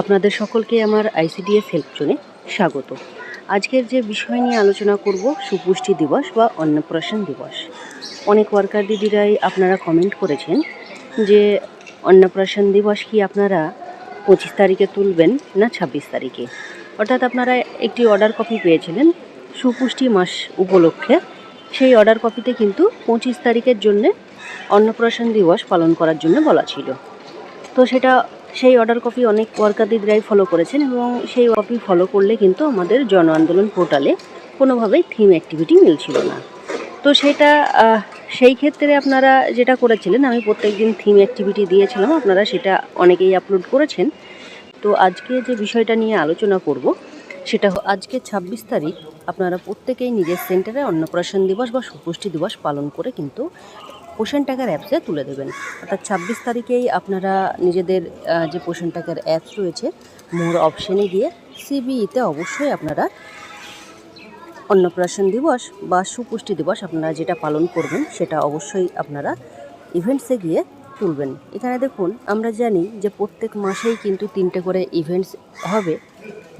আপনাদের সকলকে আমার আইসিডিএস হেল্প জোনে স্বাগত। আজকের যে বিষয় নিয়ে আলোচনা করব, সুপুষ্টি দিবস বা অন্নপ্রাশন দিবস। অনেক ওয়ার্কার দিদিরাই আপনারা কমেন্ট করেছেন যে অন্নপ্রাশন দিবস কি আপনারা পঁচিশ তারিখে তুলবেন না ছাব্বিশ তারিখে? অর্থাৎ আপনারা একটি অর্ডার কপি পেয়েছিলেন, সুপুষ্টি মাস উপলক্ষে। সেই অর্ডার কপিতে কিন্তু পঁচিশ তারিখের জন্যে অন্নপ্রাশন দিবস পালন করার জন্য বলা ছিল। তো সেটা সেই অর্ডার কপি অনেক ওয়ার্কারদিদরাই ফলো করেছেন এবং সেই কপি ফলো করলে কিন্তু আমাদের জন আন্দোলন পোর্টালে কোনোভাবেই থিম অ্যাক্টিভিটি মিলছিল না। তো সেটা সেই ক্ষেত্রে আপনারা যেটা করেছিলেন, আমি প্রত্যেক দিন থিম অ্যাক্টিভিটি দিয়েছিলাম, আপনারা সেটা অনেকেই আপলোড করেছেন। তো আজকে যে বিষয়টা নিয়ে আলোচনা করব, সেটা আজকে ছাব্বিশ তারিখ, আপনারা প্রত্যেকেই নিজের সেন্টারে অন্নপ্রাশন দিবস বা সুপুষ্টি দিবস পালন করে কিন্তু পোষণ টাকার অ্যাপসে তুলে দেবেন। অর্থাৎ ছাব্বিশ তারিখেই আপনারা নিজেদের যে পোষণ টাকার অ্যাপস রয়েছে, মোর অপশানে গিয়ে সিবিইতে অবশ্যই আপনারা অন্নপ্রাশন দিবস বা সুপুষ্টি দিবস আপনারা যেটা পালন করবেন, সেটা অবশ্যই আপনারা ইভেন্টসে গিয়ে তুলবেন। এখানে দেখুন, আমরা জানি যে প্রত্যেক মাসেই কিন্তু তিনটে করে ইভেন্টস হবে।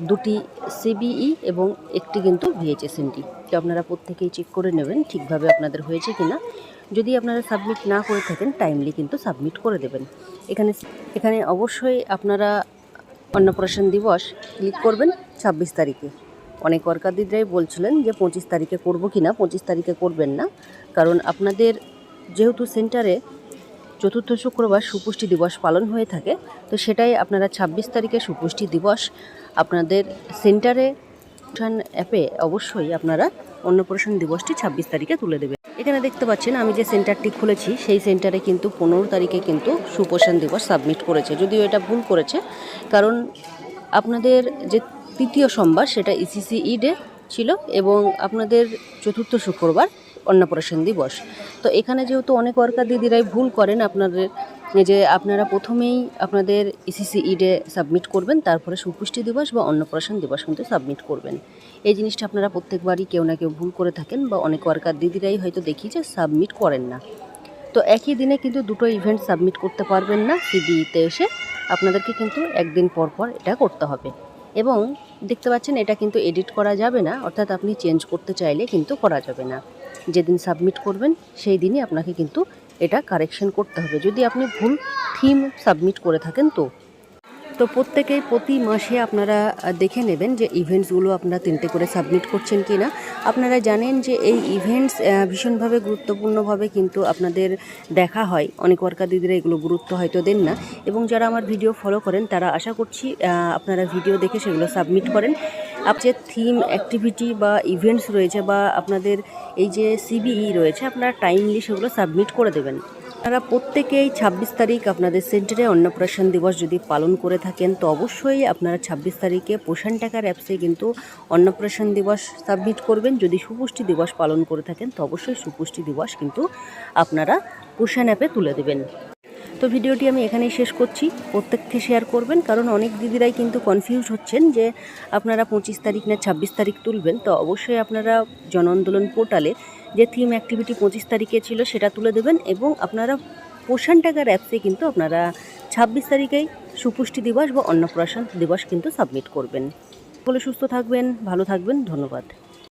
দুটি সিবিই এবং একটি কিন্তু ভিএইচএসএনটি তো আপনারা প্রত্যেকেই চেক করে নেবেন ঠিকভাবে আপনাদের হয়েছে কিনা। যদি আপনারা সাবমিট না করে থাকেন টাইমলি কিন্তু সাবমিট করে দেবেন। এখানে এখানে অবশ্যই আপনারা অন্নপ্রাশন দিবস ক্লিক করবেন ছাব্বিশ তারিখে। অনেক ওয়ার্কারদিদরাই বলছিলেন যে পঁচিশ তারিখে করব কি না পঁচিশ তারিখে করবেন না। কারণ আপনাদের যেহেতু সেন্টারে চতুর্থ শুক্রবার সুপুষ্টি দিবস পালন হয়ে থাকে। তো সেটাই আপনারা ছাব্বিশ তারিখে সুপুষ্টি দিবস আপনাদের সেন্টারে অনুষ্ঠান অ্যাপে অবশ্যই আপনারা অন্নপ্রাশন দিবসটি ছাব্বিশ তারিখে তুলে দেবেন। এখানে দেখতে পাচ্ছেন আমি যে সেন্টারটি খুলেছি, সেই সেন্টারে কিন্তু পনেরো তারিখে কিন্তু সুপোষণ দিবস সাবমিট করেছে। যদিও এটা ভুল করেছে, কারণ আপনাদের যে তৃতীয় সোমবার সেটা E ইসিসি ই ডে ছিল এবং আপনাদের চতুর্থ শুক্রবার অন্নপ্রাশন দিবস। তো এখানে যেহেতু অনেক ওয়ার্কার দিদিরাই ভুল করেন আপনাদের যে আপনারা প্রথমেই আপনাদের E ইসিসি ই ডে সাবমিট করবেন, তারপরে সুপুষ্টি দিবস বা অন্নপ্রাশন দিবস কিন্তু সাবমিট করবেন। এই জিনিসটা আপনারা প্রত্যেকবারই কেউ না কেউ ভুল করে থাকেন বা অনেক ওয়ার্কার দিদিরাই হয়তো দেখি যে সাবমিট করেন না। তো একই দিনে কিন্তু দুটো ইভেন্ট সাবমিট করতে পারবেন না সিবিইতে এসে। আপনাদেরকে কিন্তু একদিন পর পর এটা করতে হবে। এবং দেখতে পাচ্ছেন এটা কিন্তু এডিট করা যাবে না, অর্থাৎ আপনি চেঞ্জ করতে চাইলে কিন্তু করা যাবে না। যেদিন সাবমিট করবেন, সেই দিনই আপনাকে কিন্তু এটা কারেকশন করতে হবে। যদি আপনি ভুল থিম সাবমিট করে থাকেন তো। তো প্রত্যেকেই প্রতি মাসে আপনারা দেখে নেবেন যে ইভেন্টসগুলো আপনারা তিনটে করে সাবমিট করছেন কি না আপনারা জানেন যে এই ইভেন্টস ভীষণভাবে গুরুত্বপূর্ণভাবে কিন্তু আপনাদের দেখা হয়। অনেক ওয়ার্কার দিদিরা এগুলো গুরুত্ব হয়তো দেন না। এবং যারা আমার ভিডিও ফলো করেন, তারা আশা করছি আপনারা ভিডিও দেখে সেগুলো সাবমিট করেন। আপনার থিম অ্যাক্টিভিটি বা ইভেন্টস রয়েছে বা আপনাদের এই যে সিবিই রয়েছে, আপনারা টাইমলি সেগুলো সাবমিট করে দেবেন। আপনারা প্রত্যেকেই ছাব্বিশ তারিখ আপনাদের সেন্টারে অন্নপ্রাশন দিবস যদি পালন করে থাকেন, তো অবশ্যই আপনারা ছাব্বিশ তারিখে পোষণ টাকার অ্যাপসে কিন্তু অন্নপ্রাশন দিবস সাবমিট করবেন। যদি সুপুষ্টি দিবস পালন করে থাকেন, তো অবশ্যই সুপুষ্টি দিবস কিন্তু আপনারা পোষণ অ্যাপে তুলে দেবেন। তো ভিডিওটি আমি এখানেই শেষ করছি। প্রত্যেককে শেয়ার করবেন, কারণ অনেক দিদিরাই কিন্তু কনফিউজ হচ্ছেন যে আপনারা পঁচিশ তারিখ না ছাব্বিশ তারিখ তুলবেন। তো অবশ্যই আপনারা জন আন্দোলন পোর্টালে যে থিম অ্যাক্টিভিটি পঁচিশ তারিখে ছিল সেটা তুলে দেবেন এবং আপনারা পোষণ টাকার অ্যাপসে কিন্তু আপনারা ছাব্বিশ তারিখেই সুপুষ্টি দিবস বা অন্নপ্রাশন দিবস কিন্তু সাবমিট করবেন। বলে সুস্থ থাকবেন, ভালো থাকবেন, ধন্যবাদ।